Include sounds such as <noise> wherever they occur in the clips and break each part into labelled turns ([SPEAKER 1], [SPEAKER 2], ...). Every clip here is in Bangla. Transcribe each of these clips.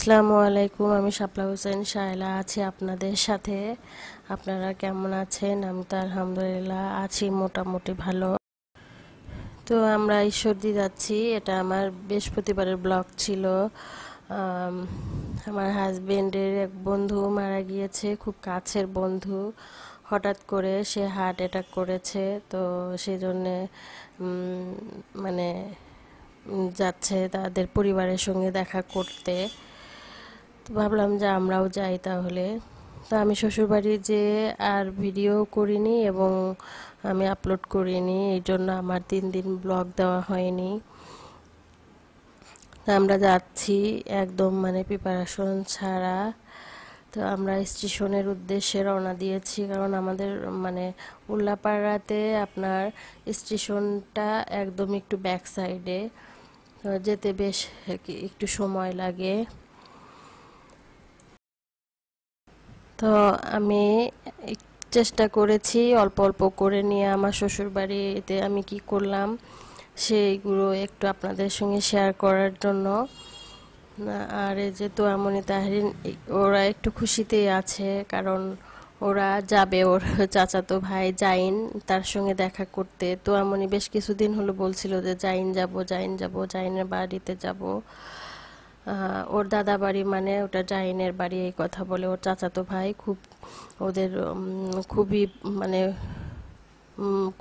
[SPEAKER 1] আসসালামু আলাইকুম, আমি শাপলা হোসেন শায়লা আছি আপনাদের সাথে। আপনারা কেমন আছেন? আমি তো আলহামদুলিল্লাহ আছি মোটামুটি ভালো। তো আমরা ঈশ্বরদী যাচ্ছি। এটা আমার বৃহস্পতিবারের ব্লগ ছিল। আমার হাজবেন্ডের এক বন্ধু মারা গিয়েছে, খুব কাছের বন্ধু। হঠাৎ করে সে হার্ট অ্যাটাক করেছে, তো সেই জন্যে মানে যাচ্ছে তাদের পরিবারের সঙ্গে দেখা করতে। তো ভাবলাম যে আমরাও যাই তাহলে। তো আমি শ্বশুরবাড়ি যে আর ভিডিও করিনি এবং আমি আপলোড করিনি, এই জন্য আমার তিন দিন ব্লগ দেওয়া হয়নি। আমরা যাচ্ছি একদম মানে প্রিপারেশন ছাড়া। তো আমরা স্টেশনের উদ্দেশ্যে রওনা দিয়েছি, কারণ আমাদের মানে উল্লাপাড়াতে আপনার স্টেশনটা একদম একটু ব্যাক সাইডে যেতে বেশ একটু সময় লাগে। তো আমি চেষ্টা করেছি, অল্প অল্প করে নিয়ে আমার শ্বশুর বাড়িতে আমি কি করলাম, সেইগুলো একটু আপনাদের সঙ্গে শেয়ার করার জন্য। আর এই যে তো আমনি তাহরিন ওরা একটু খুশিতেই আছে, কারণ ওরা যাবে, ওর চাচাতো ভাই জাইন তার সঙ্গে দেখা করতে। তো আমনি বেশ কিছুদিন হলো বলছিল যে, জাইন যাব জাইন যাব, জাইনের বাড়িতে যাব। ওর দাদা বাড়ি মানে ওটা জাইনের বাড়ি, এই কথা বলে। ওর চাচাতো ভাই খুব, ওদের খুবই মানে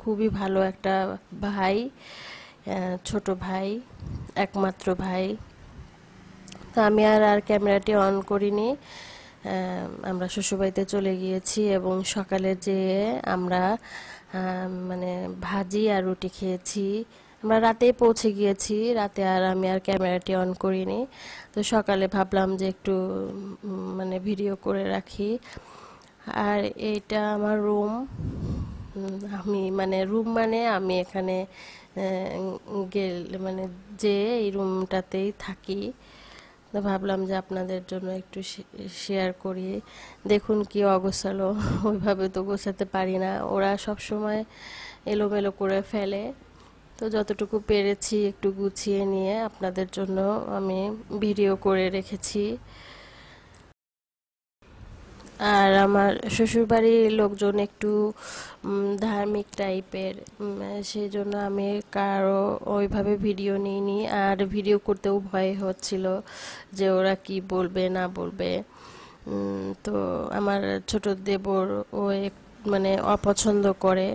[SPEAKER 1] খুবই ভালো একটা ভাই ছোট ভাই, একমাত্র ভাই। তো আমি আর আর ক্যামেরাটি অন করিনি। আমরা শ্বশুরবাড়িতে চলে গিয়েছি এবং সকালে যেয়ে আমরা মানে ভাজি আর রুটি খেয়েছি। আমরা রাতেই পৌঁছে গিয়েছি। রাতে আর আমি আর ক্যামেরাটি অন করিনি। তো সকালে ভাবলাম যে একটু মানে ভিডিও করে রাখি। আর এইটা আমার রুম। আমি মানে রুম মানে আমি এখানে গেলে মানে যে এই রুমটাতেই থাকি। তো ভাবলাম যে আপনাদের জন্য একটু শেয়ার করি। দেখুন কি অগোছালো। ওইভাবে তো গোছাতে পারি না। ওরা সব সময় এলোমেলো করে ফেলে। তো যতটুকু পেরেছি একটু গুছিয়ে নিয়ে আপনাদের জন্য আমি ভিডিও করে রেখেছি। আর আমার শ্বশুরবাড়ির লোকজন একটু ধার্মিক টাইপের সেই জন্য আমি কারও ওইভাবে ভিডিও নিইনি। আর ভিডিও করতেও ভয় হচ্ছিল যে ওরা কি বলবে, না বলবে। তো আমার ছোট দেবর ও মানে অপছন্দ করে।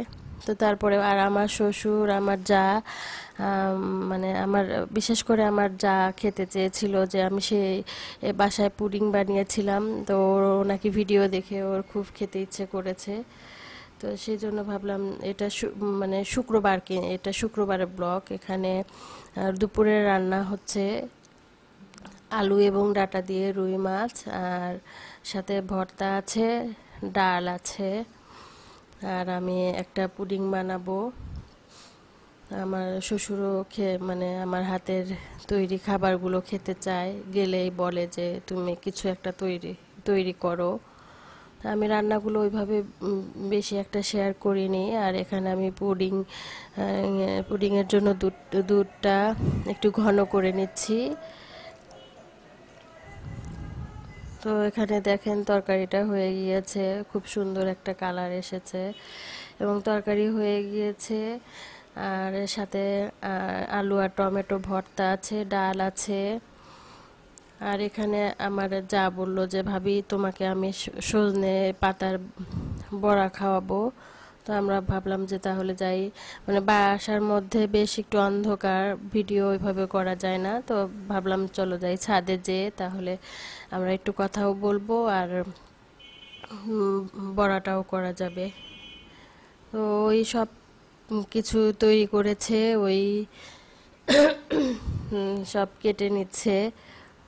[SPEAKER 1] তো তারপরে আর আমার শ্বশুর, আমার যা মানে আমার, বিশেষ করে আমার যা খেতে চেয়েছিল যে আমি সেই বাসায় পুডিং বানিয়েছিলাম, তো ওর নাকি ভিডিও দেখে ওর খুব খেতে ইচ্ছে করেছে। তো সেই জন্য ভাবলাম এটা মানে শুক্রবারকে এটা শুক্রবারের ব্লক এখানে দুপুরের রান্না হচ্ছে আলু এবং ডাটা দিয়ে রুই মাছ, আর সাথে ভর্তা আছে, ডাল আছে। আর আমি একটা পুডিং বানাবো। আমার শ্বশুরও খেয়ে মানে আমার হাতের তৈরি খাবারগুলো খেতে চায়। গেলেই বলে যে, তুমি কিছু একটা তৈরি তৈরি করো। আমি রান্নাগুলো ওইভাবে বেশি একটা শেয়ার করিনি। আর এখানে আমি পুডিং পুডিংয়ের জন্য দুধ, দুধটা একটু ঘন করে নিচ্ছি। তো এখানে দেখেন তরকারিটা হয়ে গিয়েছে, খুব সুন্দর একটা কালার এসেছে। এবং তরকারি হয়ে গিয়েছে, আর এর সাথে আলু আর টমেটো ভর্তা আছে, ডাল আছে। আর এখানে আমার যা বলল যে, ভাবি, তোমাকে আমি সজনে পাতার বড়া খাওয়াবো। তো আমরা ভাবলাম যে তাহলে যাই। মানে বাসার মধ্যে বেশ একটু অন্ধকার, ভিডিও ওইভাবে করা যায় না। তো ভাবলাম চলো যাই ছাদে যেয়ে তাহলে আমরা একটু কথাও বলব আর বড়াটাও করা যাবে। তো ওই সব কিছু তৈরি করেছে, ওই <coughs> সব কেটে নিচ্ছে।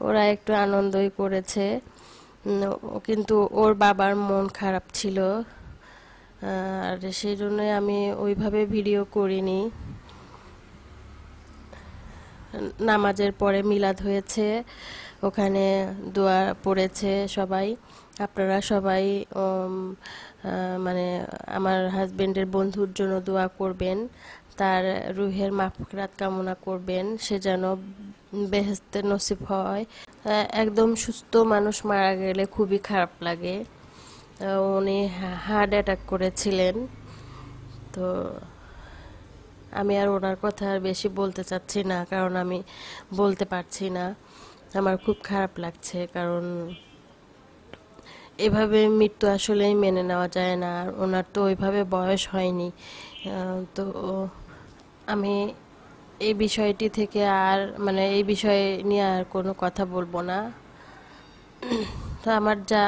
[SPEAKER 1] ওরা একটু আনন্দই করেছে। কিন্তু ওর বাবার মন খারাপ ছিল। আর সেই জন্যই আমি ওইভাবে ভিডিও করিনি। নামাজের পরে মিলাদ হয়েছে, ওখানে দোয়া পড়েছে সবাই। আপনারা সবাই মানে আমার হাজবেন্ডের বন্ধুর জন্য দোয়া করবেন, তার রুহের মাফরাত কামনা করবেন, সে যেন বেহেস্তের নসিব হয়। একদম সুস্থ মানুষ মারা গেলে খুবই খারাপ লাগে। উনি হার্ট অ্যাটাক করেছিলেন। তো আমি আর ওনার কথা আর বেশি বলতে চাচ্ছি না, কারণ আমি বলতে পারছি না। আমার খুব খারাপ লাগছে, কারণ এভাবে মৃত্যু আসলেই মেনে নেওয়া যায় না, আর ওনার তো ওইভাবে বয়স হয়নি। তো আমি এই বিষয়টি থেকে আর মানে এই বিষয়ে নিয়ে আর কোনো কথা বলব না। তো আমার যা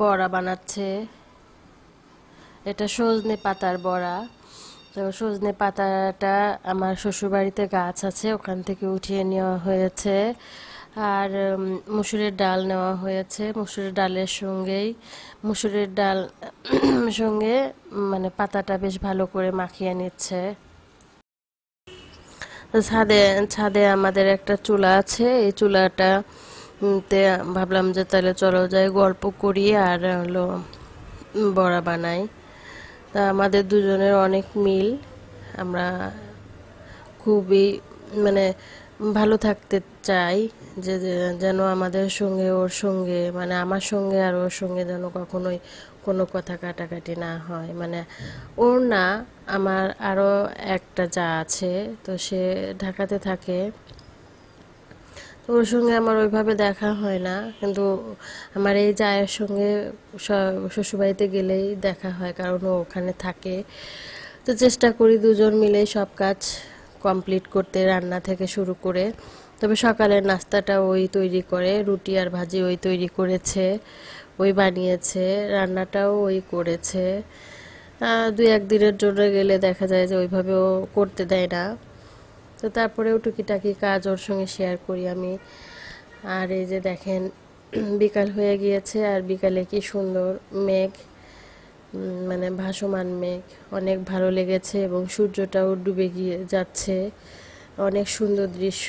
[SPEAKER 1] বড়া বানাচ্ছে। এটা সজনে পাতার বড়া। তো সজনে পাতাটা আমার শ্বশুরবাড়িতে গাছ আছে, ওখান থেকে উঠিয়ে নেওয়া হয়েছে। আর মুসুরের ডাল নেওয়া হয়েছে। মুসুরের ডালের সঙ্গেই, মুসুরের ডাল <clears throat> সঙ্গে মানে পাতাটা বেশ ভালো করে মাখিয়ে নিচ্ছে। ছাদে ছাদে আমাদের একটা চুলা আছে, এই চুলাটা তে ভাবলাম যে তাহলে চলো যাই গল্প করি আর হলো বড়া বানাই। তা আমাদের দুজনের অনেক মিল। আমরা খুবই মানে ভালো থাকতে চাই যে, যেন আমাদের সঙ্গে ওর সঙ্গে মানে আমার সঙ্গে আর ওর সঙ্গে যেন কখনোই কোনো কথা কাটাকাটি না হয়। মানে ওর না, আমার আরও একটা যা আছে, তো সে ঢাকাতে থাকে। তো ওর সঙ্গে আমার ওইভাবে দেখা হয় না। কিন্তু আমার এই জায়ের সঙ্গে শ্বশুরবাড়িতে গেলেই দেখা হয়, কারণ ও ওখানে থাকে। তো চেষ্টা করি দুজন মিলেই সব কাজ কমপ্লিট করতে, রান্না থেকে শুরু করে। তবে সকালের নাস্তাটা ওই তৈরি করে, রুটি আর ভাজি ওই তৈরি করেছে, ওই বানিয়েছে, রান্নাটাও ওই করেছে। দুই এক দিনের জন্য গেলে দেখা যায় যে ওইভাবেও করতে দেয় না। তো তারপরেও টুকিটাকি কাজ ওর সঙ্গে শেয়ার করি আমি। আর এই যে দেখেন, <clears throat> বিকাল হয়ে গিয়েছে আর বিকালে কি সুন্দর মেঘ মানে ভাসমান মেঘ। অনেক ভালো লেগেছে এবং সূর্যটাও ডুবে গিয়ে যাচ্ছে। অনেক সুন্দর দৃশ্য,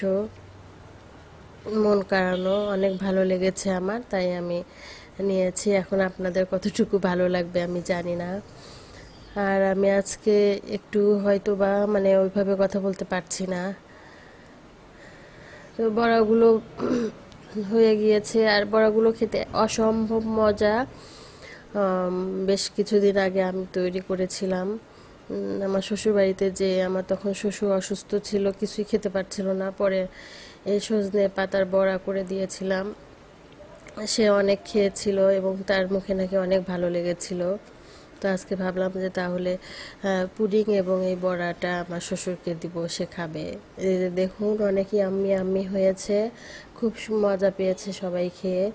[SPEAKER 1] মন কাড়ানো অনেক ভালো লেগেছে আমার, তাই আমি নিয়েছি। এখন আপনাদের কতটুকু ভালো লাগবে আমি জানি না। আর আমি আজকে একটু হয়তো বা মানে ওইভাবে কথা বলতে পারছি না। তো বড়াগুলো হয়ে গিয়েছে আর বড়াগুলো খেতে অসম্ভব মজা। বেশ কিছুদিন আগে আমি তৈরি করেছিলাম। আমার শ্বশুরবাড়িতে যে আমার তখন শ্বশুর অসুস্থ ছিল, কিছুই খেতে পারছিল না। পরে এই সজনে পাতার বড়া করে দিয়েছিলাম। সে অনেক খেয়েছিল এবং তার মুখে নাকি অনেক ভালো লেগেছিল। তো আজকে ভাবলাম যে তাহলে পুডিং এবং এই বড়াটা আমার শ্বশুরকে দিব, সে খাবে। দেখুন, অনেকই আম্মি আম্মি হয়েছে, খুব মজা পেয়েছে সবাই খেয়ে।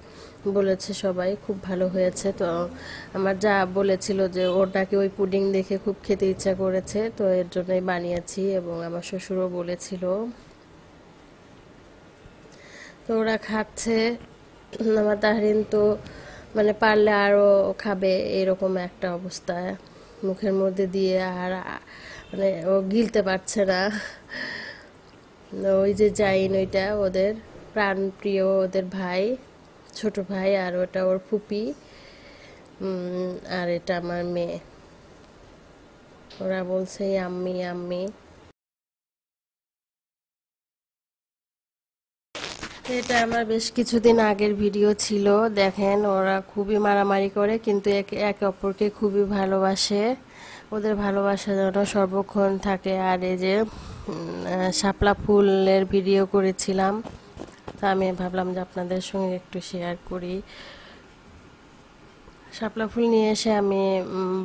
[SPEAKER 1] বলেছে সবাই, খুব ভালো হয়েছে। তো আমার যা বলেছিল যে ওর নাকি ওই পুডিং দেখে খুব খেতে ইচ্ছা করেছে, তো এর জন্যই বানিয়েছি এবং আমার শ্বশুরও বলেছিল। তো ওরা খাচ্ছে। আমার তাহরিন তো মানে পারলে আরও খাবে এরকম একটা অবস্থা মুখের মধ্যে দিয়ে আর মানে ও গিলতে পারছে না। ওই যে জাইন ওইটা ওদের প্রাণপ্রিয় ওদের ভাই, ছোট ভাই আর ওটা ওর ফুপি আর এটা আমার মেয়ে। ওরা বলছে আম্মি আম্মি। এটা আমার বেশ কিছুদিন আগের ভিডিও ছিল। দেখেন, ওরা খুবই মারামারি করে, কিন্তু একে একে অপরকে খুবই ভালোবাসে। ওদের ভালোবাসা যেন সর্বক্ষণ থাকে। আর এই যে শাপলা ফুলের ভিডিও করেছিলাম, তা আমি ভাবলাম যে আপনাদের সঙ্গে একটু শেয়ার করি। শাপলা ফুল নিয়ে এসে আমি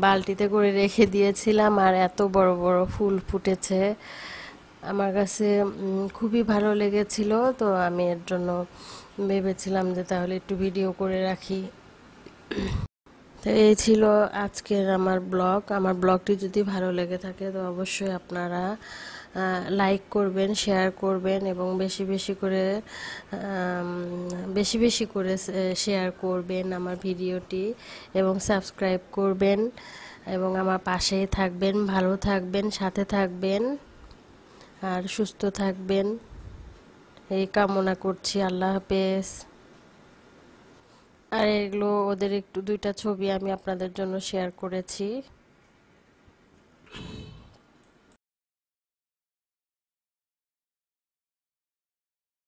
[SPEAKER 1] বালতিতে করে রেখে দিয়েছিলাম, আর এত বড় বড় ফুল ফুটেছে। আমার কাছে খুবই ভালো লেগেছিল, তো আমি এর জন্য ভেবেছিলাম যে তাহলে একটু ভিডিও করে রাখি। তো এই ছিল আজকের আমার ব্লগ। আমার ব্লগটি যদি ভালো লেগে থাকে, তো অবশ্যই আপনারা লাইক করবেন শেয়ার করবেন এবং বেশি বেশি করে বেশি বেশি করে শেয়ার করবেন আমার ভিডিওটি এবং সাবস্ক্রাইব করবেন এবং আমার পাশেই থাকবেন, ভালো থাকবেন, সাথে থাকবেন। আর সুস্থ থাকবেন। এই কামনা করছি, আল্লাহ হাফেজ। আর এগুলো ওদের একটু দুইটা ছবি আমি আপনাদের জন্য শেয়ার করেছি।